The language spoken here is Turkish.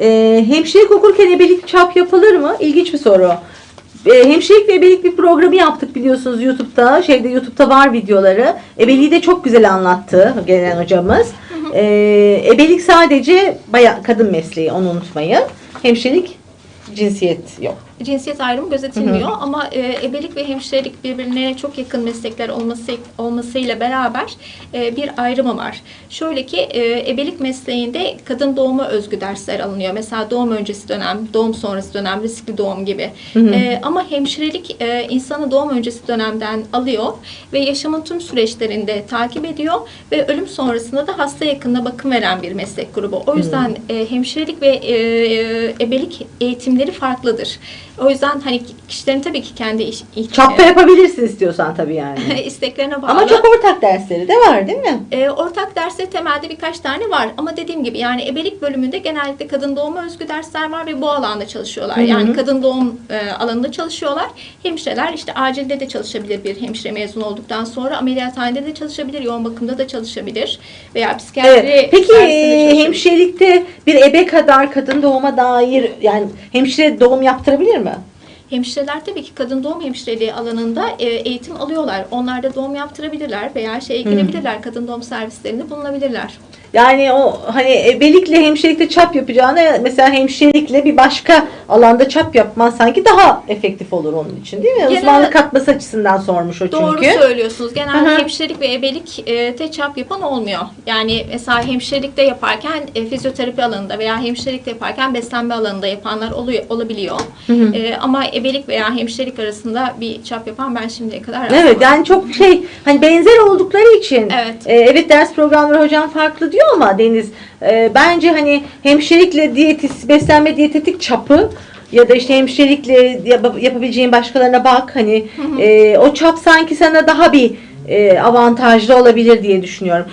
Ee, hemşirelik okurken ebelik çap yapılır mı? İlginç bir soru. Ee, hemşirelik ve ebelik bir programı yaptık biliyorsunuz YouTube'da. Şeyde YouTube'da var videoları. Ebeliği de çok güzel anlattı gelen hocamız. Ee, ebelik sadece bayan kadın mesleği onu unutmayın. Hemşirelik cinsiyet yok. Cinsiyet ayrımı gözetilmiyor ama e, ebelik ve hemşirelik birbirine çok yakın meslekler olması olmasıyla beraber e, bir ayrımı var. Şöyle ki e, ebelik mesleğinde kadın doğuma özgü dersler alınıyor. Mesela doğum öncesi dönem, doğum sonrası dönem, riskli doğum gibi. E, ama hemşirelik e, insanı doğum öncesi dönemden alıyor ve yaşamın tüm süreçlerinde takip ediyor ve ölüm sonrasında da hasta yakınına bakım veren bir meslek grubu. O yüzden e, hemşirelik ve e, e, ebelik eğitimleri farklıdır. O yüzden hani kişilerin tabii ki kendi iş, iş- Çap da yapabilirsin istiyorsan tabii yani. isteklerine bağlı. Ama çok ortak dersleri de var değil mi? E, ortak dersleri temelde birkaç tane var ama dediğim gibi yani ebelik bölümünde genellikle kadın doğuma özgü dersler var ve bu alanda çalışıyorlar. Hı hı. Yani kadın doğum e, alanında çalışıyorlar. Hemşireler işte acilde de çalışabilir bir hemşire mezun olduktan sonra ameliyathanede de çalışabilir, yoğun bakımda da çalışabilir veya psikiyatri Evet. Peki hemşirelikte bir ebe kadar kadın doğuma dair yani hemşire doğum yaptırabilir mi? Yeah. Hemşireler tabii ki kadın doğum hemşireliği alanında e, eğitim alıyorlar. Onlar da doğum yaptırabilirler veya şeye girebilirler. Kadın doğum servislerinde bulunabilirler. Yani o hani ebelikle hemşirelikte çap yapacağına mesela hemşirelikle bir başka alanda çap yapman sanki daha efektif olur onun için değil mi? Genel- Uzmanlık katması açısından sormuş o Doğru çünkü. söylüyorsunuz. Genelde Hı hı. hemşirelik ve ebelik e, te çap yapan olmuyor. Yani mesela hemşirelikte yaparken e, fizyoterapi alanında veya hemşirelikte yaparken beslenme alanında yapanlar oluyor olabiliyor. E, ama ebelik veya hemşirelik arasında bir çap yapan ben şimdiye kadar Evet yani çok şey hani benzer oldukları için Evet. e, evet ders programları hocam farklı diyor ama Deniz e, bence hani hemşirelikle diyetis beslenme diyetetik çapı ya da işte hemşirelikle yap- yapabileceğin başkalarına bak hani e, o çap sanki sana daha bir e, avantajlı olabilir diye düşünüyorum.